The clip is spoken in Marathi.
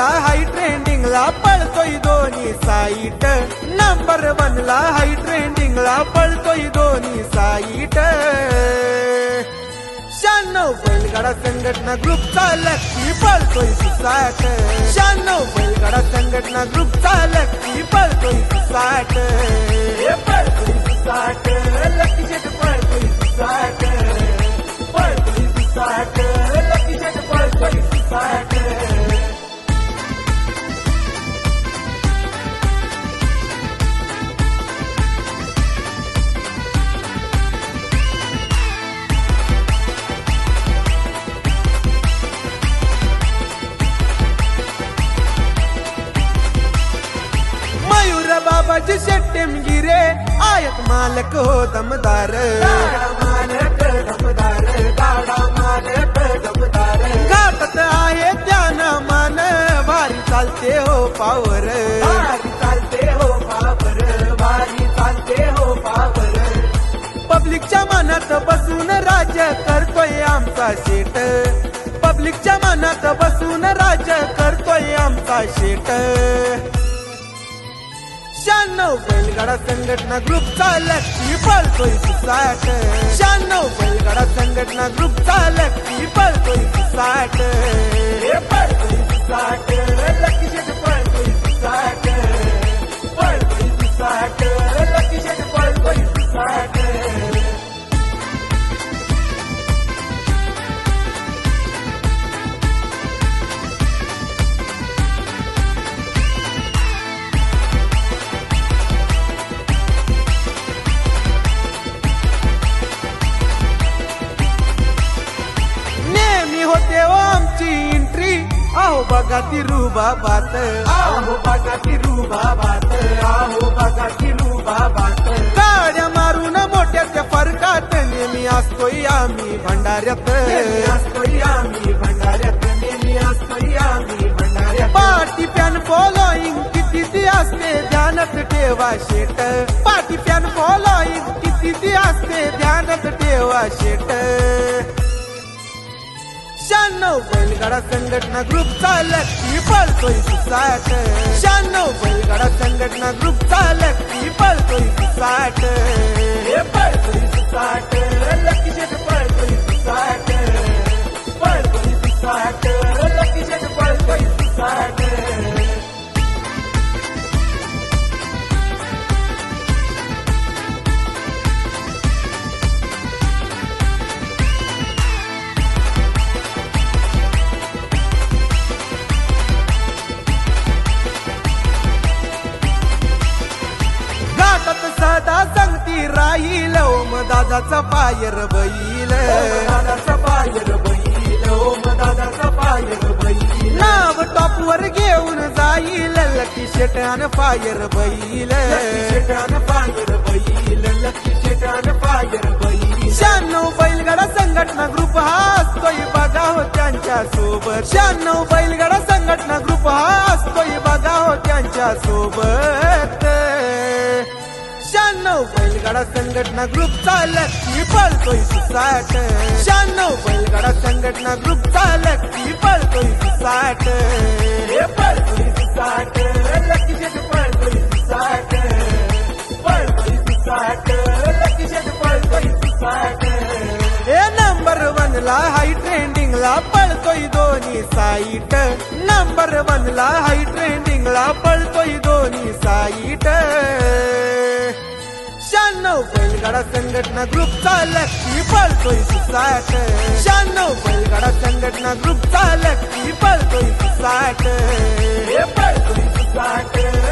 ट्रेंडिंगला पळतोय दोन्ही साईट नंबर वनला हाय ट्रेंडिंगला पळतोय दोन्ही साईट शहाण्णव बैलगाडा संघटना ग्रुपचा लक्की पळतोय साठ शहाण्णव बैलगाडा संघटना ग्रुपचा लक्की पळतोय साठ पळतोय साठ आयत मालक हो दमदार. मालक दमदार गाडा आहे त्यान मान. भारी चालते हो पावर. भारी चालते हो पावर भारी चालते हो पावर पब्लिकच्या मनात बसून राज्य करतोय आमचा शेट. पब्लिकच्या मनात बसून राज्य करतोय आमचा शेट. शहाण्णव बैलगाडा संघटना ग्रुपचा लक्की पळतोय सुसाट शहाण्णव बैलगाडा संघटना ग्रुपचा लक्की पळतोय सुसाट आहो बघा ती रुबाबात आहो बघा ती रुबाबात आहो बघा ती रुबाबात गाड्या मारून मोठ्याच्या फरकात नेहमी असतोय आम्ही भंडाऱ्यात. असतोय आम्ही भंडाऱ्यात. नेहमी असतोय आम्ही भंडाऱ्यात. पार्टी पॅन फॉलोईंग किती ती असते ध्यानात ठेवा शेट. पार्टी पॅन फॉलोईंग किती ती असते ध्यानात ठेवा शेट. शहाण्णव बैलगाडा संघटना ग्रुप चालक ही पळतोय सुसाट. शहाण्णव बैलगाडा संघटना ग्रुप दादाचा पायर बैल. दादाचा पायर बैल ओम दादाचा पायर बैल नाव टॉप वर घेऊन जाईल. लकी शेटान पायर बैल शेटान फायर बैल. लकी शेटान फायर बैल शहाण्णव बैलगाडा संघटना ग्रुप हा असतोय बघा हो त्यांच्यासोबत शहाण्णव बैलगाडा संघटना ग्रुप हा असतोय बघा हो त्यांच्यासोबत शहाण्णव बैलगाडा संघटना ग्रुपचा लक्की पळतोय सुसाट. शहाण्णव बैलगाडा संघटना ग्रुपचा लक्की पळतोय सुसाट. हे पळतोय सुसाट. लक्की शेट पळतोय सुसाट. पळतोय सुसाट. लक्की शेट पळतोय सुसाट. हे नंबर वनला हाय ट्रेंडिंगला पळतोय दोन्ही साईट नंबर वनला हाय ट्रेंडिंगला पळतोय दोन्ही साईट शहाण्णव बैलगाडा संघटना ग्रुप ग्रुपचा लक्की पळतोय सुसाट. शहाण्णव बैलगाडा संघटना ग्रुप ग्रुपचा लक्की पळतोय सुसाट. पळतोय सुसाट.